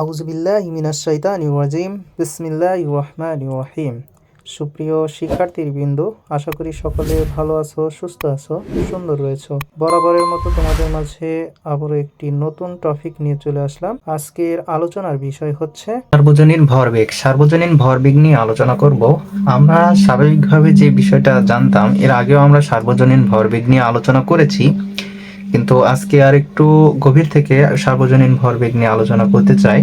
আউজবিল্লাহ মিনাশ শাইতানির রাজিম। বিসমিল্লাহ রহমান রহিম। সুপ্রিয় শিক্ষার্থীবৃন্দ আশা করি সকলে ভালো আছো, সুস্থ আছো, সুন্দর রয়েছো। বরাবরের মতো তোমাদের মাঝে আবারও একটি নতুন টপিক নিয়ে চলে আসলাম। আজকের আলোচনার বিষয় হচ্ছে সার্বজনীন ভরবেগ। সার্বজনীন ভরবেগ নিয়ে আলোচনা করব। আমরা স্বাভাবিকভাবে যে বিষয়টা জানতাম, এর আগেও আমরা সার্বজনীন ভরবেগ নিয়ে আলোচনা করেছি। কিন্তু আজকে আর একটু গভীর থেকে সার্বজনীন ভরবেগ নিয়ে আলোচনা করতে চাই।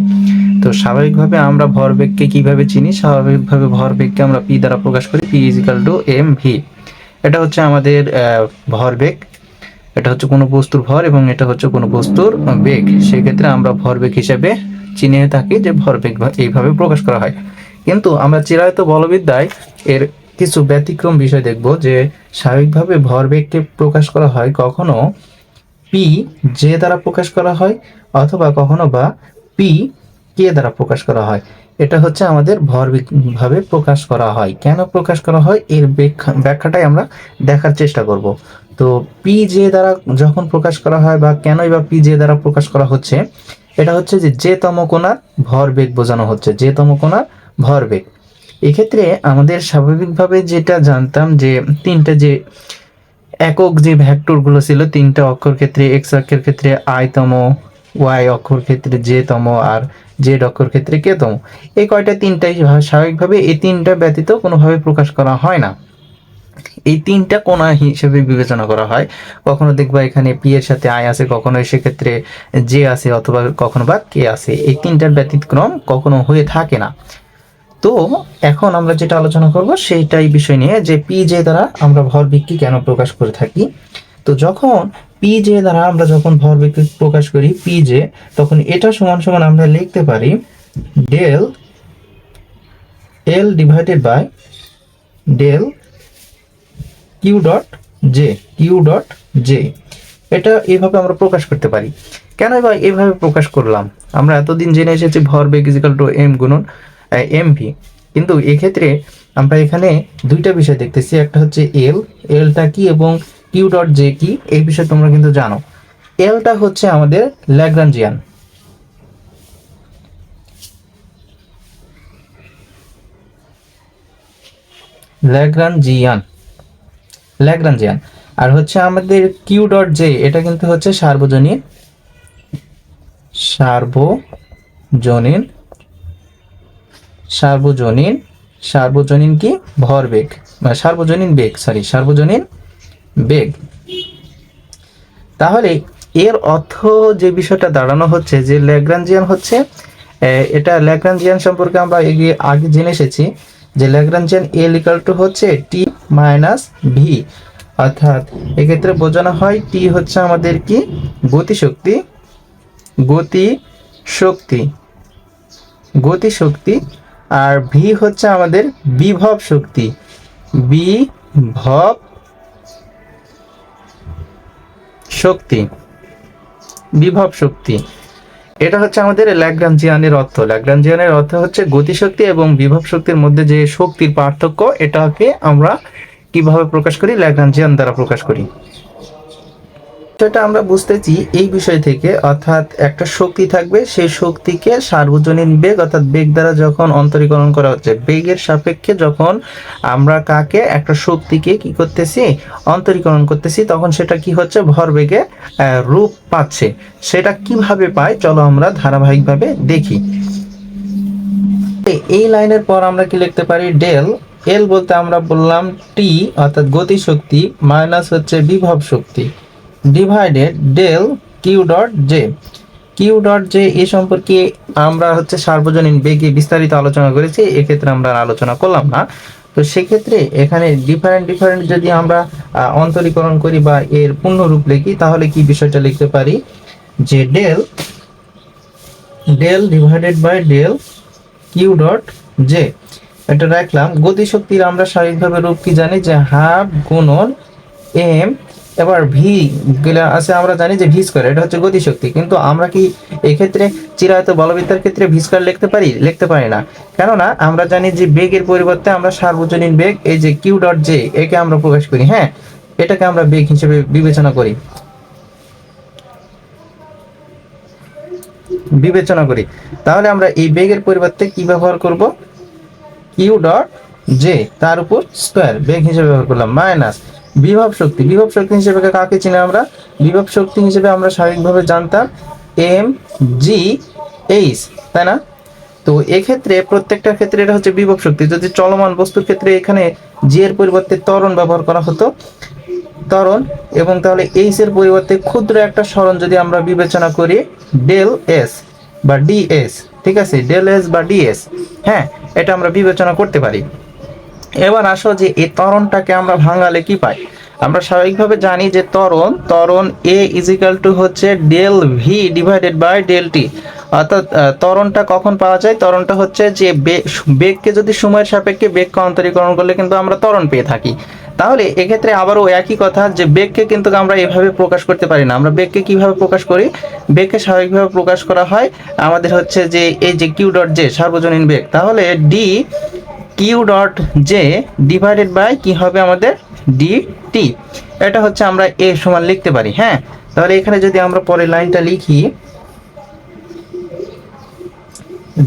তো স্বাভাবিকভাবে আমরা ভরবেগকে কীভাবে চিনি? স্বাভাবিকভাবে ভরবেগকে আমরা পি দ্বারা প্রকাশ করি P equal to M V এটা হচ্ছে আমাদের ভরবেগ। এটা হচ্ছে কোনো বস্তুর ভর এবং এটা হচ্ছে কোনো বস্তুর বেগ। সেক্ষেত্রে আমরা ভরবেগ হিসেবে চিনে থাকি যে ভরবেগ এইভাবে প্রকাশ করা হয়। কিন্তু আমরা চিরায়ত বলবিদ্যায় এর কিছু ব্যতিক্রম বিষয় দেখব যে স্বাভাবিকভাবে ভরবেগকে প্রকাশ করা হয় কখনো পি যে দ্বারা প্রকাশ করা হয় অথবা কখনো বা পি কে দ্বারা প্রকাশ করা হয়। এটা হচ্ছে আমাদের ভরবেগ ভাবে প্রকাশ করা হয়। কেন প্রকাশ করা হয়? এর ব্যাখ্যা- ব্যাখ্যাটাই আমরা দেখার চেষ্টা করব। তো পি জে দ্বারা যখন প্রকাশ করা হয় বা কেনই বা পি জে দ্বারা প্রকাশ করা হচ্ছে, এটা হচ্ছে যে যে তম কোণার ভরবেগ বোঝানো হচ্ছে। যে তম কোণার ভরবেগ। এক্ষেত্রে আমাদের স্বাভাবিকভাবে যেটা জানতাম যে তিনটা যে একক যে ভ্যাক্টরগুলো ছিল, তিনটা অক্ষর ক্ষেত্রে এক্স অক্ষের ক্ষেত্রে আয়তম ওয়াই অক্ষর ক্ষেত্রে জে তম আর জেড অক্ষর ক্ষেত্রে কে তম। এই কয়টা তিনটাই স্বাভাবিকভাবে এই তিনটা ব্যতীত কোনোভাবে প্রকাশ করা হয় না। এই তিনটা কোণা হিসেবে বিবেচনা করা হয়। কখনো দেখবা এখানে পি এর সাথে আই আছে, কখনো সেক্ষেত্রে জে আছে অথবা কখনো বা কে আছে। এই তিনটার ব্যতিক্রম কখনো হয়ে থাকে না। তো এখন আমরা যেটা আলোচনা করব সেইটাই বিষয় নিয়ে যে পি জে দ্বারা আমরা ভর ভরবেগকে কেন প্রকাশ করে থাকি। তো যখন পি জে দ্বারা আমরা যখন ভর ভরবেগকে প্রকাশ করি পি জে তখন এটা সমান সমান আমরা লিখতে পারি del L divided by del Q dot J Q dot J এটা এইভাবে আমরা প্রকাশ করতে পারি। কেন এবার এইভাবে প্রকাশ করলাম? আমরা এতদিন জেনে এসেছি ভরবেগ ইজিক্যাল টু এম গুণন। এম ভি কিন্তু এক্ষেত্রে আমরা এখানে দুইটা বিষয় দেখতেছি। একটা হচ্ছে এল এলটা কি এবং কিউ ডট জে কি? এই বিষয়ে তোমরা কিন্তু জানো। এলটা হচ্ছে আমাদের ল্যাগ্রাঞ্জিয়ান ল্যাগ্রাঞ্জিয়ান ল্যাগ্রাঞ্জিয়ান আর হচ্ছে আমাদের কিউ ডট জে এটা কিন্তু হচ্ছে সার্বজনীন সার্বজনীন সার্বজনীন সার্বজনীন কি? ভরবেগ বা সার্বজনীন বেগ সরি সার্বজনীন বেগ। তাহলে এর অর্থ যে বিষয়টা দাঁড়ানো হচ্ছে, যে ল্যাগ্রাঞ্জিয়ান হচ্ছে এটা ল্যাগ্রাঞ্জিয়ান সম্পর্কে আমরা এগিয়ে আগে জেনে এসেছি যে ল্যাগ্রাঞ্জিয়ান এল ইকাল টু হচ্ছে টি মাইনাস ভি অর্থাৎ এক্ষেত্রে বোঝানো হয় টি হচ্ছে আমাদের কি? গতিশক্তি গতি শক্তি গতি শক্তি আর ভি হচ্ছে আমাদের বিভব শক্তি। বিভব শক্তি। বিভব শক্তি। এটা হচ্ছে আমাদের ল্যাগ্রাঞ্জিয়ানের অর্থ। ল্যাগ্রাঞ্জিয়ানের অর্থ হচ্ছে গতিশক্তি এবং বিভব শক্তির মধ্যে যে শক্তির পার্থক্য, এটাকে আমরা কীভাবে প্রকাশ করি? ল্যাগ্রাঞ্জিয়ান দ্বারা প্রকাশ করি। সেটা আমরা বুঝতেছি এই বিষয় থেকে, অর্থাৎ একটা শক্তি থাকবে, সেই শক্তিকে সার্বজনীন বেগ, অর্থাৎ বেগ দ্বারা যখন অন্তরীকরণ করা হচ্ছে, বেগের সাপেক্ষে যখন আমরা কাকে, একটা শক্তিকে কি করতেছি, অন্তরীকরণ করতেছি, তখন সেটা কি হচ্ছে ভরবেগে রূপ পাচ্ছে। সেটা কীভাবে পায়, চলো আমরা ধারাবাহিকভাবে দেখি। এই লাইনের পর আমরা কি লিখতে পারি? ডেল, এল বলতে আমরা বললাম টি, অর্থাৎ গতিশক্তি, মাইনাস হচ্ছে বিভব শক্তি। Divided del Q dot J Q dot J এ সম্পর্কে আমরা হচ্ছে সার্বজনীন বেগে বিস্তারিত আলোচনা করেছি, এক্ষেত্রে আমরা আলোচনা করলাম না। তো সেক্ষেত্রে এখানে ডিফারেন্ট ডিফারেন্ট যদি আমরা অন্তরীকরণ করি বা এর পূর্ণরূপ লিখি, তাহলে কি বিষয়টা লিখতে পারি? যে del del divided by del Q dot J এটা রাখলাম। গতিশক্তির আমরা শারীরিকভাবে রূপ কি জানি? যে হাফ গুণন এম এবার ভি গুলা আছে, আমরা জানি যে ভি স্কোয়ার এটা হচ্ছে গতিশক্তি। কিন্তু আমরা কি এক্ষেত্রে চিরায়ত বলবিদ্যার ক্ষেত্রে ভি স্কোয়ার লিখতে পারি? লিখতে পারি না। কেননা আমরা জানি যে বেগের পরিবর্তে আমরা সার্বজনীন বেগ, এই যে কিউ ডট জে একে আমরা প্রকাশ করি হ্যাঁ? এটাকে আমরা বেগ হিসেবে বিবেচনা করি। বিবেচনা করি। তাহলে আমরা এই বেগের পরিবর্তে কি ব্যবহার করব? কিউ ডট জে তার উপর স্কোয়ার বেগ হিসেবে ব্যবহার করলাম মাইনাস বিভব শক্তি। বিভব শক্তি হিসেবে কাকে চিনি আমরা? বিভব শক্তি হিসেবে আমরা স্বাভাবিকভাবে জানতাম এম জি এইচ, তাই না? তো এক্ষেত্রে প্রত্যেকটা ক্ষেত্রে এটা হচ্ছে বিভব শক্তি। যদি চলমান বস্তুর ক্ষেত্রে এখানে জি এর পরিবর্তে ত্বরণ ব্যবহার করা হতো, ত্বরণ, এবং তাহলে এইচ এর পরিবর্তে ক্ষুদ্র একটা সরণ যদি আমরা বিবেচনা করি, ডেল এস বা ডিএস ঠিক আছে? ডেল এস বা ডিএস হ্যাঁ এটা আমরা বিবেচনা করতে পারি। এবার আসো যে এই ত্বরণটাকে আমরা ভাঙালে কি পাই? আমরা স্বাভাবিকভাবে জানি যে ত্বরণ ত্বরণ এ ইজিক্যাল টু হচ্ছে del V divided by del T অর্থাৎ আহ, ত্বরণটা কখন পাওয়া যায়? ত্বরণটা হচ্ছে যে বেগকে যদি সময়ের সাপেক্ষে বেগকে অন্তরীকরণ করলে কিন্তু আমরা ত্বরণ পেয়ে থাকি। তাহলে এক্ষেত্রে আবারও একই কথা যে বেগকে কিন্তু আমরা এভাবে প্রকাশ করতে পারি না। আমরা বেগকে কীভাবে প্রকাশ করি? বেগকে স্বাভাবিকভাবে প্রকাশ করা হয় আমাদের হচ্ছে যে এই যে কিউ ডট জে সার্বজনীন বেগ। তাহলে D Q dot J divided by কি হবে আমাদের ডি টি এটা হচ্ছে আমরা এ সমান লিখতে পারি হ্যাঁ? তাহলে এখানে যদি আমরা পরের লাইনটা লিখি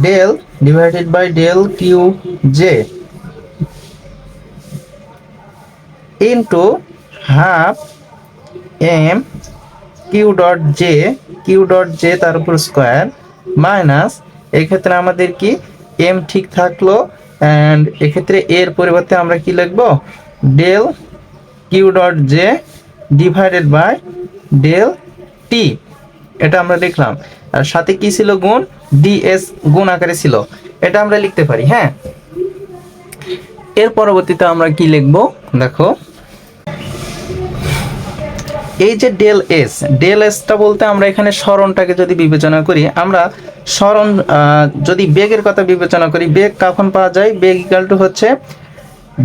del divided by del Q J into half M Q dot J Q dot J তার উপর স্কোয়ার মাইনাস এক্ষেত্রে আমাদের কি এম ঠিক থাকল? অ্যান্ড এক্ষেত্রে এর পরিবর্তে আমরা কি লিখব? Del Q dot J divided by del T এটা আমরা লিখলাম। আর সাথে কি ছিল গুণ? ডিএস গুণ আকারে ছিল। এটা আমরা লিখতে পারি হ্যাঁ? এর পরবর্তীতে আমরা কি লিখব? দেখো। এই যে ডেল এস ডেল এসটা বলতে আমরা এখানে স্মরণটাকে যদি বিবেচনা করি, আমরা স্মরণ যদি বেগের কথা বিবেচনা করি, বেগ কখন পাওয়া যায়? বেগ ইকাল টু হচ্ছে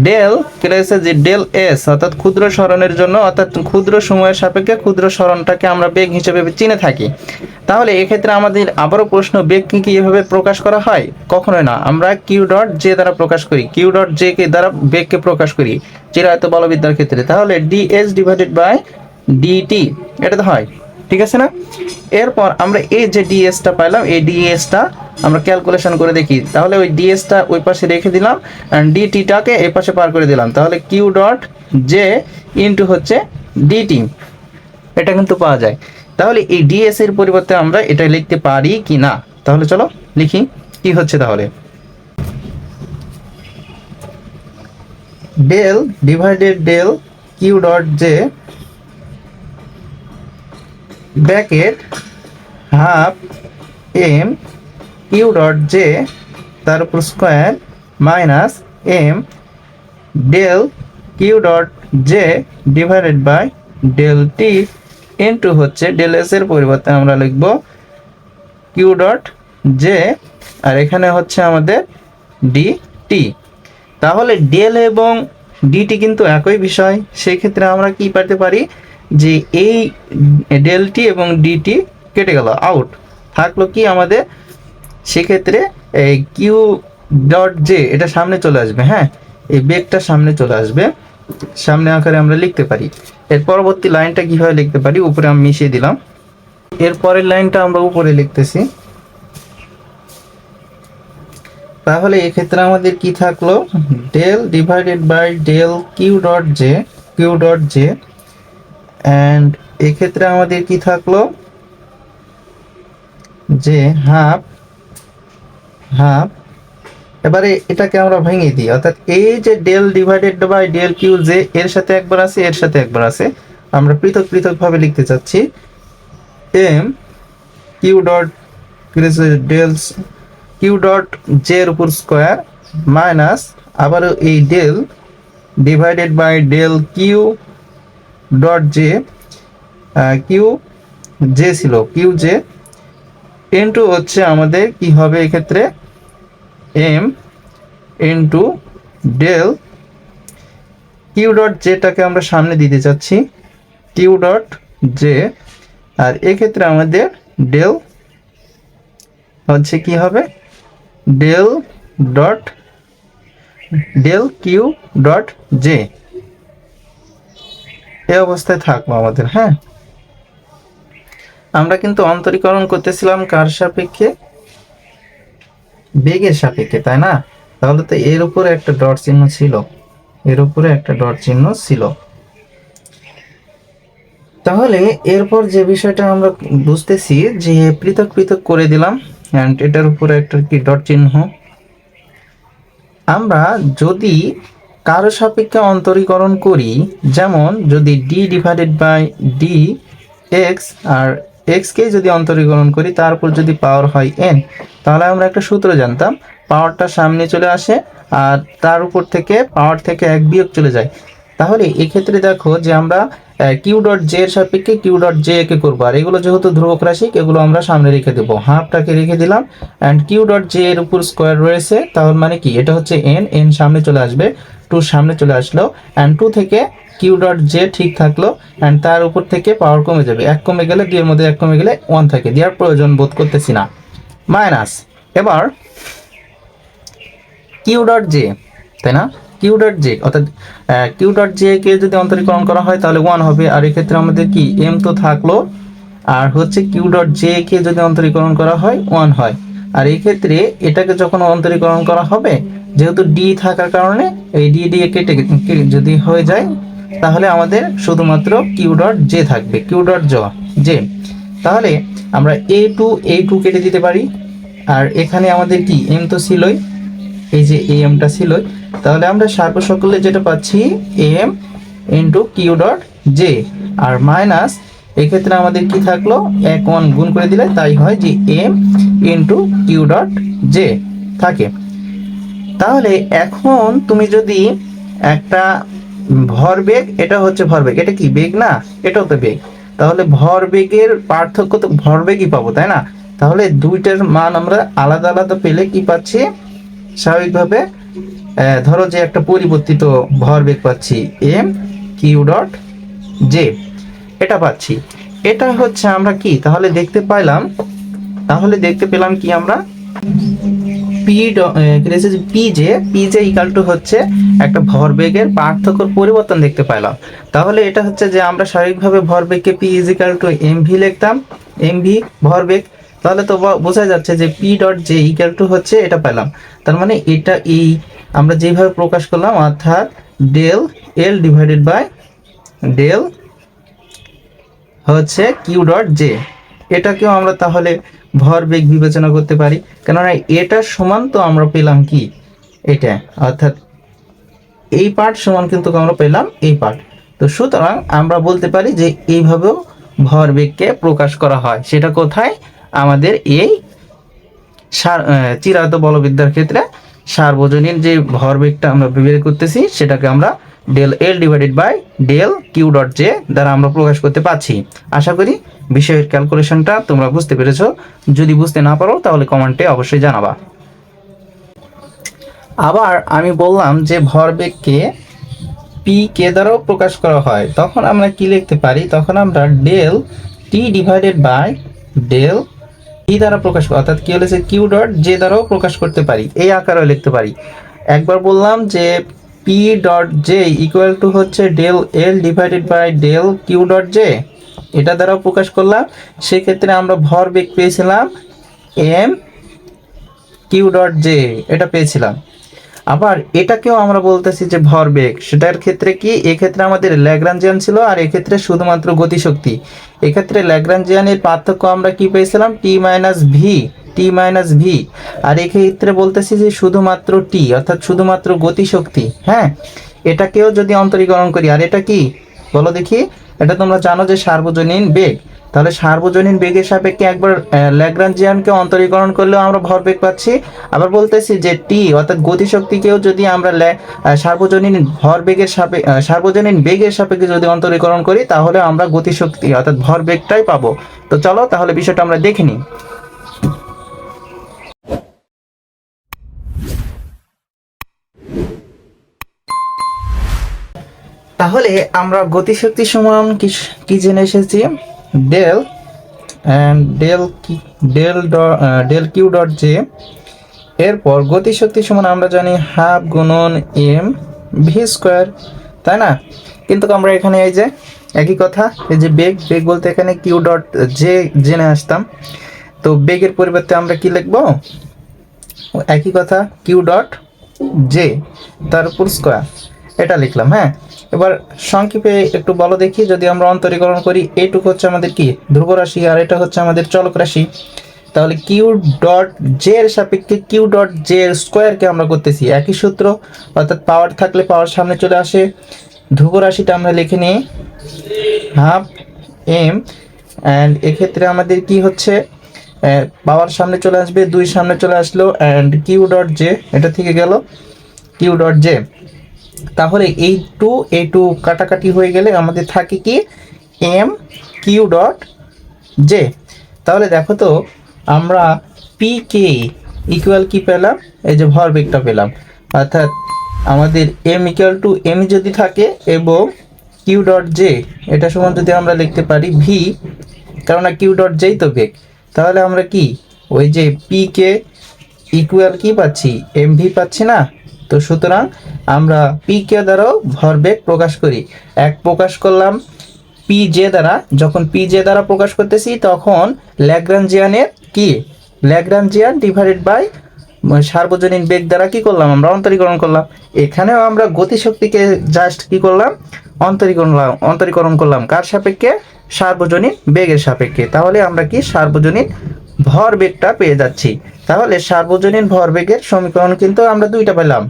ডেল কেলেছে যে ডেল এস অর্থাৎ ক্ষুদ্র স্মরণের জন্য, অর্থাৎ ক্ষুদ্র সময়ের সাপেক্ষে ক্ষুদ্র স্মরণটাকে আমরা বেগ হিসেবে চিনে থাকি। তাহলে এক্ষেত্রে আমাদের আবারও প্রশ্ন, বেগকে কি এভাবে প্রকাশ করা হয়? কখনোই না। আমরা কিউ ডট জে দ্বারা প্রকাশ করি। কিউ ডট জে কে দ্বারা বেগকে প্রকাশ করি চিরায়ত বলবিদ্যার ক্ষেত্রে। তাহলে ডিএস ডিভাইডেড বাই ডিটি এটা তো হয়, ঠিক আছে না? এরপর আমরা এই যে ডিএসটা পাইলাম, এই ডিএসটা আমরা ক্যালকুলেশন করে দেখি। তাহলে ওই ডিএসটা ওই পাশে রেখে দিলাম অ্যান্ড ডিটিটাকে এই পাশে পার করে দিলাম। তাহলে কিউ ডট জে ইন্টু হচ্ছে ডিটি এটা কিন্তু পাওয়া যায়। তাহলে এই ডিএস এর পরিবর্তে আমরা এটা লিখতে পারি কি না? তাহলে চলো লিখি, কি হচ্ছে তাহলে? Del divided del Q dot J bracket half M Q dot J তার উপর square minus M del Q dot J divided by del T into হচ্ছে ডেল এস এর পরিবর্তে আমরা লিখব কিউ ডট জে আর এখানে হচ্ছে আমাদের ডি টি। তাহলে ডেল এবং ডিটি কিন্তু একই বিষয় সেই ক্ষেত্রে আমরা কি পারতে পারি? যে এই ডেলটি এবং ডিটি কেটে গেল আউট থাকল কি আমাদের সেক্ষেত্রে এই কিউ ডট জে এটা সামনে চলে আসবে হ্যাঁ? এই বেগটা সামনে চলে আসবে। সামনে আকারে আমরা লিখতে পারি। এর পরবর্তী লাইনটা কীভাবে লিখতে পারি? উপরে আমি মিশিয়ে দিলাম। এর পরের লাইনটা আমরা উপরে লিখতেছি। তাহলে এক্ষেত্রে আমাদের কি থাকল? Del divided by del Q dot J Q dot J and এক্ষেত্রে আমাদের কি থাকল? যে হাফ হাফ, এবারে এটাকে আমরা ভেঙে দিই। অর্থাৎ এই যে del divided by del Q J এর সাথে একবার আছে, এর সাথে একবার আছে, আমরা পৃথক পৃথক ভাবে লিখতে চাচ্ছি M Q dot del Q dot J এর উপর স্কোয়ার মাইনাস আবারও এই del divided by del Q dot J Q J ছিল। কিউ জে ইন্টু হচ্ছে আমাদের কি হবে এক্ষেত্রে? M into del Q dot জেটাকে আমরা সামনে দিতে চাচ্ছি। কিউ ডট জে আর এক্ষেত্রে আমাদের ডেল হচ্ছে কি হবে? Del dot del Q dot J এই অবস্থায় থাকব আমাদের হ্যাঁ? আমরা কিন্তু অন্তরীকরণ করতেছিলাম কার সাপেক্ষে? বেগের সাপেক্ষে, তাই না? তাহলে তো এর উপরে একটা ডট চিহ্ন ছিল। এর উপরে একটা ডট চিহ্ন ছিল। তাহলে এরপর যে বিষয়টা আমরা বুঝতেছি যে পৃথক পৃথক করে দিলাম এটার উপরে একটা কি ডট চিহ্ন? আমরা যদি কারও সাপেক্ষে অন্তরীকরণ করি, যেমন যদি D divided by D X আর এক্সকে যদি অন্তরীকরণ করি, তার উপর যদি পাওয়ার হয় এন তাহলে আমরা একটা সূত্র জানতাম পাওয়ারটা সামনে চলে আসে আর তার উপর থেকে পাওয়ার থেকে এক বিয়োগ চলে যায়। তাহলে এক্ষেত্রে দেখো যে আমরা কিউ ডট জে এর সাপেক্ষে কিউ ডট জে কে করব। আর এগুলো যেহেতু ধ্রুবক রাশি এগুলো আমরা সামনে রেখে দেবো। হাফটাকে রেখে দিলাম। অ্যান্ড কিউ ডট জে এর উপর স্কোয়ার রয়েছে তাহলে মানে কি? এটা হচ্ছে এন এন সামনে চলে আসবে টু সামনে চলে আসলো অ্যান্ড টু থেকে কিউ ডট জে ঠিক থাকল অ্যান্ড তার উপর থেকে পাওয়ার কমে যাবে। এক কমে গেলে দুইয়ের মধ্যে এক কমে গেলে ওয়ান থাকে, দেওয়ার প্রয়োজন বোধ করতেছি না। মাইনাস এবার কিউ ডট জে তাই না? কিউ ডট জে অর্থাৎ কিউ ডট জে কে যদি অন্তরীকরণ করা হয়, তাহলে ওয়ান হবে। আর এক্ষেত্রে আমাদের কি? এম তো থাকল। আর হচ্ছে কিউ ডট জে কে যদি অন্তরীকরণ করা হয় ওয়ান হয়। আর এই ক্ষেত্রে এটাকে যখন অন্তরীকরণ করা হবে, যেহেতু ডি থাকার কারণে এই ডি ডি কেটে যদি হয়ে যায়, তাহলে আমাদের শুধুমাত্র কিউ ডট জে থাকবে। কিউ ডট জ জে তাহলে আমরা এ টু এ টু কেটে দিতে পারি। আর এখানে আমাদের কি? এম তো ছিলই। এই যে এ এমটা ছিল তাহলে আমরা সর্বসকলে যেটা পাচ্ছি M into Q dot J আর মাইনাস এক্ষেত্রে আমাদের কি থাকল? এক ওয়ান গুণ করে দিলে তাই হয় যে M into Q dot J থাকে। তাহলে এখন তুমি যদি একটা ভরবেগ এটা হচ্ছে ভরবেগ এটা কি বেগ না? এটাও তো বেগ। তাহলে ভরবেগের পার্থক্য তো ভরবেগই পাবো, তাই না? তাহলে দুইটার মান আমরা আলাদা আলাদা পেলে কি পাচ্ছি? স্বাভাবিকভাবে ধরো যে একটা পরিবর্তিত ভরবেগ পাচ্ছি এম কিউ ডট জে এটা পাচ্ছি। এটা হচ্ছে আমরা কি? তাহলে দেখতে পাইলাম, তাহলে দেখতে পেলাম কি আমরা? P P J P J equal to হচ্ছে একটা ভরবেগের পার্থক্যর পরিবর্তন দেখতে পেলাম তাহলে এটা হচ্ছে যে আমরা স্বাভাবিকভাবে ভরবেগকে P is equal to M V লিখতাম এম ভি ভরবেগ তাহলে তো বোঝা যাচ্ছে যে P dot J equal to হচ্ছে এটা পেলাম তার মানে এটা এই আমরা যেভাবে প্রকাশ করলাম, অর্থাৎ del L divided by del হচ্ছে কিউ ডট জে এটাকেও আমরা তাহলে ভরবেগ বিবেচনা করতে পারি। কেননা এটা সমান তো আমরা পেলাম কি? এটা। অর্থাৎ এই পার্ট সমান কিন্তু আমরা পেলাম এই পার্ট তো সুতরাং আমরা বলতে পারি যে এইভাবেও ভরবেগকে প্রকাশ করা হয়। সেটা কোথায়? আমাদের এই চিরায়ত বলবিদ্যার ক্ষেত্রে সার্বজনীন যে ভরবেগটা আমরা বের করতেছি, সেটাকে আমরা del L divided by del Q dot J দ্বারা আমরা প্রকাশ করতে পারছি। আশা করি বিষয়ের ক্যালকুলেশনটা তোমরা বুঝতে পেরেছ। যদি বুঝতে না পারো, তাহলে কমেন্টে অবশ্যই জানাবা। আবার আমি বললাম যে ভরবেগকে পি কে দ্বারাও প্রকাশ করা হয়। তখন আমরা কি লিখতে পারি? তখন আমরা del T divided by del T দ্বারা প্রকাশ অর্থাৎ কি হলেছে কিউ ডট জে দ্বারাও প্রকাশ করতে পারি, এই আকারেও লিখতে পারি। একবার বললাম যে P dot J equal to হচ্ছে del L divided by del Q dot J এটা দ্বারাও প্রকাশ করলাম। সেক্ষেত্রে আমরা ভর বেগ পেয়েছিলাম এম কিউ ডট জে এটা পেয়েছিলাম। আবার এটাকেও আমরা বলতেছি যে ভরবেগ সেটার ক্ষেত্রে কি? এক্ষেত্রে আমাদের ল্যাগ্রাঞ্জিয়ান ছিল আর এক্ষেত্রে শুধুমাত্র গতিশক্তি। এক্ষেত্রে ল্যাগ্রাঞ্জিয়ানের পার্থক্য আমরা কি পেয়েছিলাম? T minus V T minus V আর এক্ষেত্রে বলতেছি যে শুধুমাত্র টি অর্থাৎ শুধুমাত্র গতিশক্তি। হ্যাঁ? এটাকেও যদি অন্তরীকরণ করি, আর এটা কি? বলো দেখি। এটা তোমরা জানো যে সার্বজনীন বেগ। তাহলে সার্বজনীন বেগের সাপেক্ষে একবার ল্যাগ্রাঞ্জিয়ানকে অন্তরীকরণ করলেও আমরা ভরবেগ পাচ্ছি। আবার বলতেছি যে টি অর্থাৎ গতিশক্তিকেও যদি আমরা সার্বজনীন ভরবেগের সাপে সার্বজনীন বেগের সাপেক্ষে যদি অন্তরীকরণ করি, তাহলে আমরা গতিশক্তি, অর্থাৎ ভরবেগটাই পাবো। তো চলো, তাহলে বিষয়টা আমরা দেখে নিই। তাহলে আমরা গতিশক্তি সমান কি জেনে এসেছি? ডেল অ্যান্ড ডেল কি del del Q dot J এরপর গতিশক্তি সমান আমরা জানি হাফ গুণন এম ভি স্কোয়ার তাই না? কিন্তু আমরা এখানে এই যে একই কথা, এই যে বেগ বেগ বলতে এখানে কিউ ডট জে জেনে আসতাম। তো বেগের পরিবর্তে আমরা কি লিখব? একই কথা কিউ ডট জে তার উপর স্কোয়ার এটা লিখলাম হ্যাঁ? এবার সংক্ষেপে একটু বলো দেখি, যদি আমরা অন্তরীকরণ করি, এইটুকু হচ্ছে আমাদের কি? ধ্রুব রাশি, আর এটা হচ্ছে আমাদের চলক রাশি। তাহলে কিউ ডট জে এর সাপেক্ষে কিউ ডট জে এর স্কোয়ারকে আমরা করতেছি, একই সূত্র, অর্থাৎ পাওয়ার থাকলে পাওয়ার সামনে চলে আসে। ধ্রুব রাশিটা আমরা লিখে নিই হাফ এম অ্যান্ড এক্ষেত্রে আমাদের কি হচ্ছে? পাওয়ার সামনে চলে আসবে, দুই সামনে চলে আসলো অ্যান্ড কিউ ডট জে এটা থেকে গেল কিউ ডট জে তাহলে এই টু এই টু কাটাকাটি হয়ে গেলে আমাদের থাকে কি? M Q dot J. তাহলে দেখো তো, আমরা পি কে ইকুয়াল কি পেলাম? এই যে ভরবেগটা পেলাম। অর্থাৎ আমাদের এম ইকুয়াল টু এম যদি থাকে এবং কিউ ডট জে, এটা সমান যদি আমরা লিখতে পারি ভি কেননা কিউ ডট জেই তো বেগ তাহলে আমরা কি? ওই যে পি কে ইকুয়াল কি পাচ্ছি? এম ভি পাচ্ছি না? তো সুতরাং আমরা পি কে দ্বারাও ভরবেগ প্রকাশ করি। এক প্রকাশ করলাম পি জে দ্বারা। যখন পি জে দ্বারা প্রকাশ করতেছি, তখন ল্যাগ্রাঞ্জিয়ানের কি? ল্যাগ্রাঞ্জিয়ান ডিভাইডেড বাই সার্বজনীন বেগ দ্বারা কি করলাম? আমরা অন্তরীকরণ করলাম। এখানেও আমরা গতিশক্তিকে জাস্ট কি করলাম? অন্তরীকরণ অন্তরীকরণ করলাম। কার সাপেক্ষে? সার্বজনীন বেগের সাপেক্ষে। তাহলে আমরা কি? সার্বজনীন ভর বেগটা পেয়ে যাচ্ছি। তাহলে সার্বজনীন ভরবেগের সমীকরণ কিন্তু আমরা দুইটা পেলাম।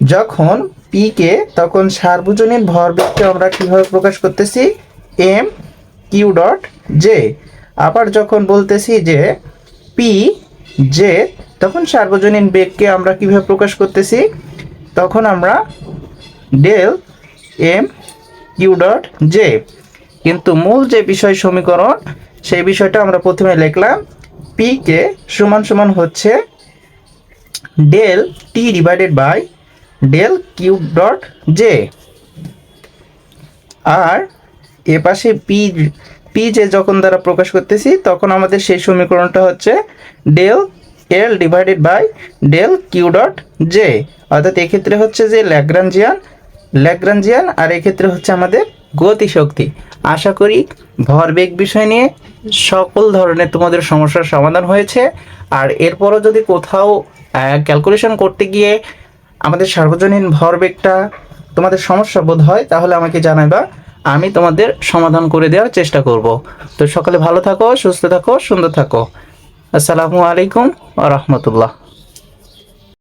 যখন পি কে, তখন সার্বজনীন ভরবেগকে আমরা কীভাবে প্রকাশ করতেছি? এম কিউ ডট জে আবার যখন বলতেছি যে পি জে তখন সার্বজনীন বেগকে আমরা কীভাবে প্রকাশ করতেছি? তখন আমরা del M Q dot J কিন্তু মূল যে বিষয় সমীকরণ, সেই বিষয়টা আমরা প্রথমে লিখলাম। পি কে সমান সমান হচ্ছে del T divided by del Q dot J আর এ পাশে পি পি যে যখন দ্বারা প্রকাশ করতেছি, তখন আমাদের সেই সমীকরণটা হচ্ছে del L divided by del Q dot J অর্থাৎ এক্ষেত্রে হচ্ছে যে ল্যাগ্রাঞ্জিয়ান ল্যাগ্রাঞ্জিয়ান আর এক্ষেত্রে হচ্ছে আমাদের গতিশক্তি। আশা করি ভরবেগ বিষয় নিয়ে সকল ধরনের তোমাদের সমস্যার সমাধান হয়েছে। আর এরপরও যদি কোথাও ক্যালকুলেশন করতে গিয়ে আমাদের সার্বজনীন ভরবেগটা তোমাদের সমস্যা বোধ হয়, তাহলে আমাকে জানাইবা, আমি তোমাদের সমাধান করে দেওয়ার চেষ্টা করব। তো সকালে ভালো থাকো, সুস্থ থাকো, সুন্দর থাকো। আসসালামু আলাইকুম রহমতুল্লাহ।